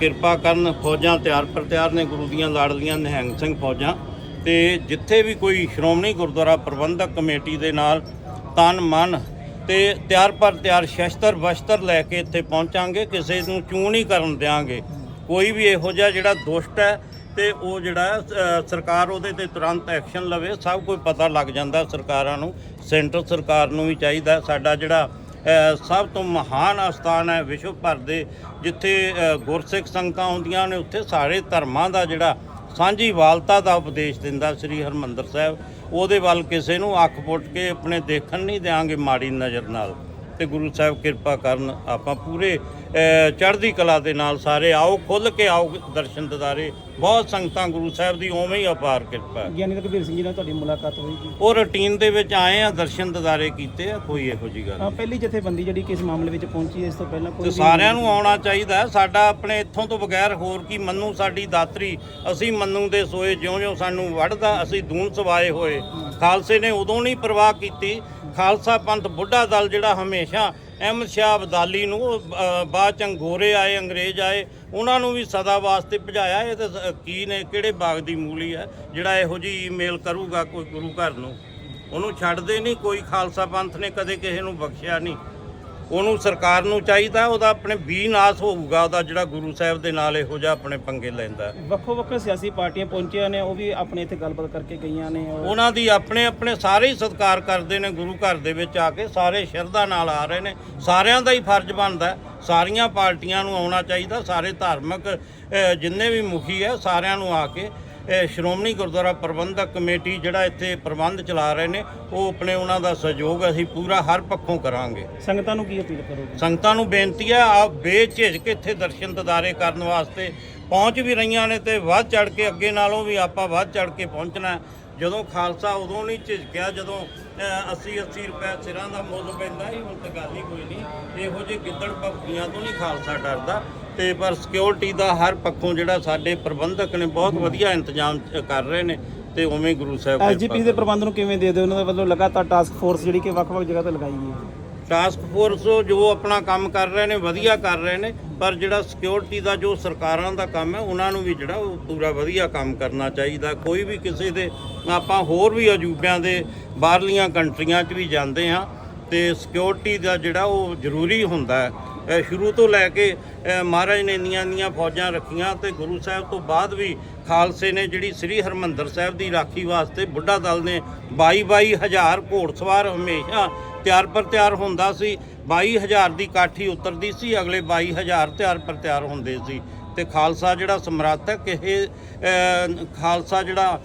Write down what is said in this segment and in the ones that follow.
ਕਿਰਪਾ ਕਰਨ ਫੌਜਾਂ ਤਿਆਰ ਪਰ ਤਿਆਰ ਨੇ, ਗੁਰੂ ਦੀਆਂ ਲਾਡਲੀਆਂ ਨਿਹੰਗ ਸਿੰਘ ਫੌਜਾਂ ਤੇ ਜਿੱਥੇ ਵੀ ਕੋਈ ਸ਼੍ਰੋਮਣੀ ਗੁਰਦੁਆਰਾ ਪ੍ਰਬੰਧਕ ਕਮੇਟੀ ਦੇ ਨਾਲ ਤਨ, ਮਨ ਤੇ ਤਿਆਰ ਪਰ ਤਿਆਰ ਸ਼ਸਤਰ ਵਸਤਰ ਲੈ ਕੇ ਇੱਥੇ ਪਹੁੰਚਾਂਗੇ, ਕਿਸੇ ਨੂੰ ਚੂੰ ਨਹੀਂ ਕਰਨ ਦਿਆਂਗੇ। ਕੋਈ ਵੀ ਇਹੋ ਜਿਹਾ ਜਿਹੜਾ ਦੁਸ਼ਟ ਹੈ ਤੇ ਉਹ ਜਿਹੜਾ ਸਰਕਾਰ ਉਹਦੇ ਤੇ ਤੁਰੰਤ ਐਕਸ਼ਨ ਲਵੇ, ਸਭ ਕੋਈ ਪਤਾ ਲੱਗ ਜਾਂਦਾ ਸਰਕਾਰਾਂ ਨੂੰ, ਸੈਂਟਰ ਸਰਕਾਰ ਨੂੰ ਵੀ ਚਾਹੀਦਾ ਸਾਡਾ ਜਿਹੜਾ ਸਭ ਤੋਂ ਮਹਾਨ ਅਸਥਾਨ ਹੈ ਵਿਸ਼ਵ ਭਰ ਦੇ, ਜਿੱਥੇ ਗੁਰਸਿੱਖ ਸੰਗਤਾਂ ਆਉਂਦੀਆਂ ਨੇ, ਉੱਥੇ ਸਾਰੇ ਧਰਮਾਂ ਦਾ ਜਿਹੜਾ ਸਾਂਝੀ ਵਾਲਤਾ ਦਾ ਉਪਦੇਸ਼ ਦਿੰਦਾ ਸ੍ਰੀ ਹਰਮੰਦਰ ਸਾਹਿਬ। ਉਹਦੇ ਵੱਲ ਕਿਸੇ ਨੂੰ ਅੱਖ ਪੁੱਟ ਕੇ ਆਪਣੇ ਦੇਖਣ ਨਹੀਂ ਦਿਆਂਗੇ ਮਾੜੀ ਨਜ਼ਰ ਨਾਲ। ਤੇ ਗੁਰੂ ਸਾਹਿਬ ਕਿਰਪਾ ਕਰਨ ਆਪਾਂ ਪੂਰੇ ਚੜ੍ਹਦੀ ਕਲਾ ਦੇ ਨਾਲ ਸਾਰੇ ਆਓ ਖੁੱਲ ਕੇ ਆਓ ਦਰਸ਼ਨ ਦਿਦਾਰੇ। ਬਹੁਤ ਸੰਗਤਾਂ ਗੁਰੂ ਸਾਹਿਬ ਦੀ ਉਵੇਂ ਹੀ ਅਪਾਰ ਕਿਰਪਾ ਹੈ। ਗਿਆਨੀ ਰਘਬੀਰ ਸਿੰਘ ਜੀ ਨਾਲ ਤੁਹਾਡੀ ਮੁਲਾਕਾਤ ਹੋਈ ਜੀ। ਉਹ ਰੁਟੀਨ ਦੇ ਵਿੱਚ ਆਏ ਆ ਦਰਸ਼ਨ ਦਿਦਾਰੇ ਕੀਤੇ ਆ ਕੋਈ ਇਹੋ ਜੀ ਗੱਲ ਹਾਂ ਪਹਿਲੀ ਜਥੇਬੰਦੀ ਜਿਹੜੀ ਕਿ ਇਸ ਮਾਮਲੇ ਵਿੱਚ ਪਹੁੰਚੀ ਹੈ ਇਸ ਤੋਂ ਪਹਿਲਾਂ ਕੋਈ ਤੇ ਵੀ- ਸਾਰਿਆਂ ਨੂੰ ਆਉਣਾ ਚਾਹੀਦਾ ਹੈ। ਸਾਡਾ ਆਪਣੇ ਇੱਥੋਂ ਤੋਂ ਬਗੈਰ ਹੋਰ ਕੀ ਮੰਨੂ ਸਾਡੀ ਦਾਤਰੀ ਅਸੀਂ ਮੰਨੂ ਦੇ ਸੋਏ ਜਿਉਂ-ਜਿਉਂ ਸਾਨੂੰ ਵੜਦਾ ਅਸੀਂ ਦੂਨ ਸਵਾਏ ਹੋਏ। ਖਾਲਸੇ ਨੇ ਉਦੋਂ ਨਹੀਂ ਪਰਵਾਹ ਕੀਤੀ ਖਾਲਸਾ ਪੰਥ ਬੁੱਢਾ ਦਲ ਜਿਹੜਾ ਹਮੇਸ਼ਾ ਅਹਿਮਦ ਸ਼ਾਹ ਅਬਦਾਲੀ ਨੂੰ ਉਹ, ਬਾਅਦ ਚ ਅੰਗੋਰੇ ਆਏ ਅੰਗਰੇਜ਼ ਆਏ ਉਹਨਾਂ ਨੂੰ ਵੀ ਸਦਾ ਵਾਸਤੇ ਭਜਾਇਆ। ਇਹ ਤਾਂ ਕੀ ਨੇ ਕਿਹੜੇ ਬਾਗ ਦੀ ਮੂਲੀ ਹੈ ਜਿਹੜਾ ਇਹੋ ਜੀ ਈਮੇਲ ਕਰੂਗਾ ਕੋਈ ਗੁਰੂ ਘਰ ਨੂੰ? ਉਹਨੂੰ ਛੱਡਦੇ ਨਹੀਂ ਕੋਈ ਖਾਲਸਾ ਪੰਥ ਨੇ ਕਦੇ ਕਿਸੇ ਨੂੰ ਬਖਸ਼ਿਆ ਨਹੀਂ। ਉਹਨੂੰ ਸਰਕਾਰ ਨੂੰ ਚਾਹੀਦਾ ਉਹਦਾ ਆਪਣੇ ਵੀ ਨਾਸ ਹੋਊਗਾ ਉਹਦਾ ਜਿਹੜਾ ਗੁਰੂ ਸਾਹਿਬ ਦੇ ਨਾਲ ਇਹੋ ਜਿਹਾ ਆਪਣੇ ਪੰਗੇ ਲੈਂਦਾ ਵੱਖੋ ਵੱਖ ਸਿਆਸੀ ਪਾਰਟੀਆਂ ਪਹੁੰਚੀਆਂ ਨੇ ਉਹ ਵੀ ਆਪਣੇ ਇੱਥੇ ਗੱਲਬਾਤ ਕਰਕੇ ਗਈਆਂ ਨੇ ਉਹਨਾਂ ਦੀ ਆਪਣੇ ਆਪਣੇ ਸਾਰੇ ਹੀ ਸਤਿਕਾਰ ਕਰਦੇ ਨੇ ਗੁਰੂ ਘਰ ਦੇ ਵਿੱਚ ਆ ਕੇ ਸਾਰੇ ਸ਼ਰਧਾ ਨਾਲ ਆ ਰਹੇ ਨੇ ਸਾਰਿਆਂ ਦਾ ਹੀ ਫਰਜ਼ ਬਣਦਾ। ਸਾਰੀਆਂ ਪਾਰਟੀਆਂ ਨੂੰ ਆਉਣਾ ਚਾਹੀਦਾ ਸਾਰੇ ਧਾਰਮਿਕ ਜਿੰਨੇ ਵੀ ਮੁਖੀ ਹੈ ਸਾਰਿਆਂ ਨੂੰ ਆ ਕੇ ਸ਼੍ਰੋਮਣੀ ਗੁਰਦੁਆਰਾ ਪ੍ਰਬੰਧਕ ਕਮੇਟੀ ਜਿਹੜਾ ਇੱਥੇ ਪ੍ਰਬੰਧ ਚਲਾ ਰਹੇ ਨੇ ਉਹ ਆਪਣੇ ਉਹਨਾਂ ਦਾ ਸਹਿਯੋਗ ਅਸੀਂ ਪੂਰਾ ਹਰ ਪੱਖੋਂ ਕਰਾਂਗੇ। ਸੰਗਤਾਂ ਨੂੰ ਕੀ ਅਪੀਲ ਕਰੋਗੇ? ਸੰਗਤਾਂ ਨੂੰ ਬੇਨਤੀ ਹੈ ਆ ਬੇਝਿਜਕ ਇੱਥੇ ਦਰਸ਼ਨ ਦਿਦਾਰੇ ਕਰਨ ਵਾਸਤੇ ਪਹੁੰਚ ਵੀ ਰਹੀਆਂ ਨੇ ਤੇ ਵੱਧ ਚੜ ਕੇ ਅੱਗੇ ਨਾਲੋਂ ਵੀ ਆਪਾਂ ਵੱਧ ਚੜ ਕੇ ਪਹੁੰਚਣਾ ਹੈ। ਜਦੋਂ ਖਾਲਸਾ ਉਦੋਂ ਨਹੀਂ ਝਿਜਕਿਆ ਜਦੋਂ 80 80 ਰੁਪਏ ਸਿਰਾਂ ਦਾ ਮੁੱਲ ਪੈਂਦਾ ਸੀ ਹੁਣ ਤਾਂ ਗੱਲ ਹੀ ਕੋਈ ਨਹੀਂ। ਇਹੋ ਜਿਹੇ ਗਿੱਦੜ ਭਗਤੀਆਂ ਤੋਂ ਨਹੀਂ ਖਾਲਸਾ ਡਰਦਾ। ਤੇ ਪਰ ਸਿਕਿਉਰਿਟੀ ਦਾ ਹਰ ਪੱਖੋਂ ਜਿਹੜਾ ਸਾਡੇ ਪ੍ਰਬੰਧਕ ਨੇ ਬਹੁਤ ਵਧੀਆ ਇੰਤਜ਼ਾਮ ਕਰ ਰਹੇ ਨੇ ਤੇ ਉਵੇਂ ਗੁਰੂ ਸਾਹਿਬ ਐਸਜੀਪੀ ਦੇ ਪ੍ਰਬੰਧ ਨੂੰ ਕਿਵੇਂ ਦੇ ਦਿਓ? ਉਹਨਾਂ ਦੇ ਵੱਲੋਂ ਲਗਾਤਾਰ ਟਾਸਕ ਫੋਰਸ ਜਿਹੜੀ ਕਿ ਵੱਖ-ਵੱਖ ਜਗ੍ਹਾ ਤੇ ਲਗਾਈ ਗਈ ਹੈ। ਟਾਸਕ ਫੋਰਸ ਜੋ ਆਪਣਾ ਕੰਮ ਕਰ ਰਹੇ ਨੇ ਵਧੀਆ ਕਰ ਰਹੇ ਨੇ ਪਰ ਜਿਹੜਾ ਸਿਕਿਉਰਿਟੀ ਦਾ ਜੋ ਸਰਕਾਰਾਂ ਦਾ ਕੰਮ ਹੈ ਉਹਨਾਂ ਨੂੰ ਵੀ ਜਿਹੜਾ ਉਹ ਪੂਰਾ ਵਧੀਆ ਕੰਮ ਕਰਨਾ ਚਾਹੀਦਾ। ਕੋਈ ਵੀ ਕਿਸੇ ਦੇ ਆਪਾਂ ਹੋਰ ਵੀ ਅਜੂਬਿਆਂ ਦੇ ਬਾਹਰਲੀਆਂ ਕੰਟਰੀਆਂ 'ਚ ਵੀ ਜਾਂਦੇ ਆ ਤੇ ਸਿਕਿਉਰਿਟੀ ਦਾ ਜਿਹੜਾ ਉਹ ਜ਼ਰੂਰੀ ਹੁੰਦਾ ਹੈ। ਸ਼ੁਰੂ ਤੋਂ ਲੈ ਕੇ ਮਹਾਰਾਜ ਨੇ ਇੰਨੀਆਂ ਇੰਨੀਆਂ ਫੌਜਾਂ ਰੱਖੀਆਂ ਤੇ ਗੁਰੂ ਸਾਹਿਬ ਤੋਂ ਬਾਅਦ ਵੀ ਖਾਲਸੇ ਨੇ ਜਿਹੜੀ ਸ੍ਰੀ ਹਰਮੰਦਰ ਸਾਹਿਬ ਦੀ ਰਾਖੀ ਵਾਸਤੇ ਬੁੱਢਾ ਦਲ ਨੇ 22 22 ਹਜ਼ਾਰ ਘੋੜਸਵਾਰ ਹਮੇਸ਼ਾ ਤਿਆਰ ਪਰ ਤਿਆਰ ਹੁੰਦਾ ਸੀ। 22000 ਦੀ ਕਾਠੀ ਉਤਰਦੀ ਸੀ, ਅਗਲੇ 22000 ਤਿਆਰ ਪਰ ਤਿਆਰ ਹੁੰਦੇ ਸੀ। ਤੇ ਖਾਲਸਾ ਜਿਹੜਾ ਸਮਰੱਥ ਹੈ ਕਿਸੇ ਖਾਲਸਾ ਜਿਹੜਾ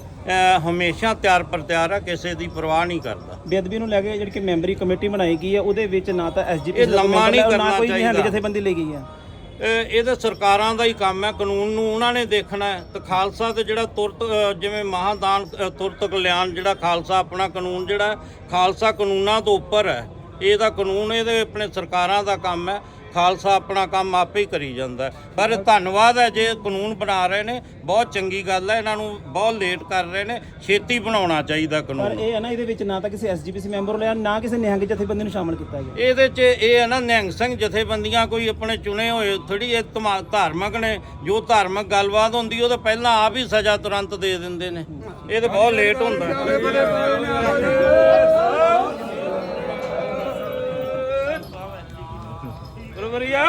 ਹਮੇਸ਼ਾ ਤਿਆਰ ਪਰ ਤਿਆਰ ਹੈ ਕਿਸੇ ਦੀ ਪਰਵਾਹ ਨਹੀਂ ਕਰਦਾ। ਬੇਅਦਬੀ ਨੂੰ ਲੈ ਕੇ ਜਿਹੜੀ ਕਿ ਮੈਂਬਰੀ ਕਮੇਟੀ ਬਣਾਈ ਗਈ ਹੈ ਉਹਦੇ ਵਿੱਚ ਨਾ ਤਾਂ ਐਸਜੀਪੀ ਇਹ ਲੰਮਾ ਨਹੀਂ ਕਰਨਾ ਕੋਈ ਨਿਹੰਗ ਚਾਹੀਦਾ। ਜਥੇਬੰਦੀ ਲਈ ਗਈ ਹੈ। ਇਹ ਇਹ ਤਾਂ ਸਰਕਾਰਾਂ ਦਾ ਹੀ ਕੰਮ ਹੈ ਕਾਨੂੰਨ ਨੂੰ ਉਹਨਾਂ ਨੇ ਦੇਖਣਾ ਹੈ। ਤੇ ਖਾਲਸਾ ਤੇ ਜਿਹੜਾ ਤੁਰਤ ਅ, ਜਿਵੇਂ ਮਹਾਦਾਨ ਅ, ਤੁਰਤ ਕਲਿਆਣ ਜਿਹੜਾ ਖਾਲਸਾ ਆਪਣਾ ਕਾਨੂੰਨ ਜਿਹੜਾ ਹੈ, ਖਾਲਸਾ ਕਾਨੂੰਨਾਂ ਤੋਂ ਉੱਪਰ ਹੈ। ਇਹਦਾ ਕਾਨੂੰਨ ਇਹਦੇ ਆਪਣੇ ਸਰਕਾਰਾਂ ਦਾ ਕੰਮ ਹੈ। ਖਾਲਸਾ ਆਪਣਾ ਕੰਮ ਆਪੇ ਹੀ ਕਰੀ ਜਾਂਦਾ। ਪਰ ਧੰਨਵਾਦ ਹੈ ਜੇ ਕਾਨੂੰਨ ਬਣਾ ਰਹੇ ਨੇ ਬਹੁਤ ਚੰਗੀ ਗੱਲ ਹੈ ਇਹਨਾਂ ਨੂੰ ਬਹੁਤ ਲੇਟ ਕਰ ਰਹੇ ਨੇ ਛੇਤੀ ਬਣਾਉਣਾ ਚਾਹੀਦਾ ਪਰ ਕਾਨੂੰਨ। ਇਹ ਹੈ ਨਾ ਇਹਦੇ ਵਿੱਚ ਨਾ ਤਾਂ ਕਿਸੇ ਐਸਜੀਪੀਸੀ ਮੈਂਬਰ ਲਿਆ ਨਾ ਕਿਸੇ ਨਿਹੰਗ ਜਥੇਬੰਦੀ ਨੂੰ ਸ਼ਾਮਲ ਕੀਤਾ ਗਿਆ। ਇਹਦੇ 'ਚ ਇਹ ਹੈ ਨਾ ਨਿਹੰਗ ਸਿੰਘ ਜਥੇਬੰਦੀਆਂ ਕੋਈ ਆਪਣੇ ਚੁਣੇ ਹੋਏ ਥੋੜੀ ਇਹ ਧਾਰਮਿਕ ਨੇ ਜੋ ਧਾਰਮਿਕ ਗੱਲਬਾਤ ਹੁੰਦੀ ਉਹ ਤਾਂ ਪਹਿਲਾਂ ਆਪ ਹੀ ਸਜ਼ਾ ਤੁਰੰਤ ਦੇ ਦਿੰਦੇ ਨੇ। ਇਹ ਤਾਂ ਬਹੁਤ ਲੇਟ ਹੁੰਦਾ। ਵਰੀਆ